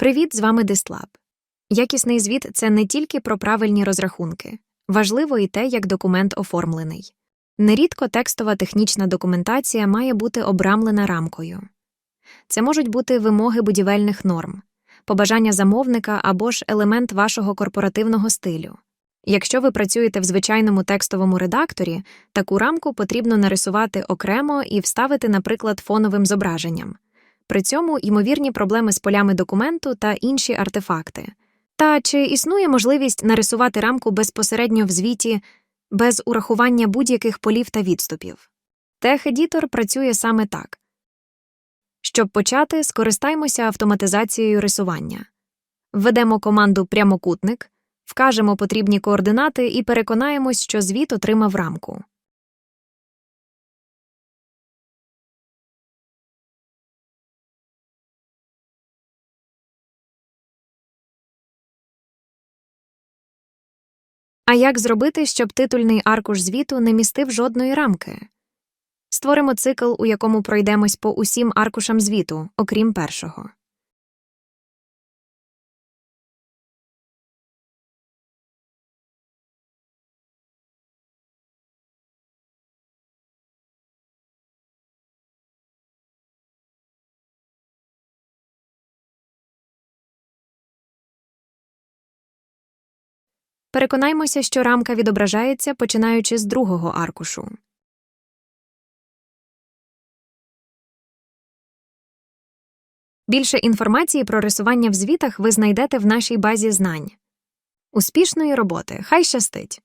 Привіт, з вами Дистлаб. Якісний звіт це не тільки про правильні розрахунки, важливо і те, як документ оформлений. Нерідко текстова технічна документація має бути обрамлена рамкою. Це можуть бути вимоги будівельних норм, побажання замовника або ж елемент вашого корпоративного стилю. Якщо ви працюєте в звичайному текстовому редакторі, таку рамку потрібно нарисувати окремо і вставити, наприклад, фоновим зображенням. При цьому ймовірні проблеми з полями документу та інші артефакти. Та чи існує можливість нарисувати рамку безпосередньо в звіті без урахування будь-яких полів та відступів? Тех-едітор працює саме так. Щоб почати, скористаймося автоматизацією рисування. Введемо команду прямокутник, вкажемо потрібні координати і переконаємось, що звіт отримав рамку. А як зробити, щоб титульний аркуш звіту не містив жодної рамки? Створимо цикл, у якому пройдемось по усім аркушам звіту, окрім першого. Переконаймося, що рамка відображається, починаючи з другого аркушу. Більше інформації про рисування в звітах ви знайдете в нашій базі знань. Успішної роботи! Хай щастить!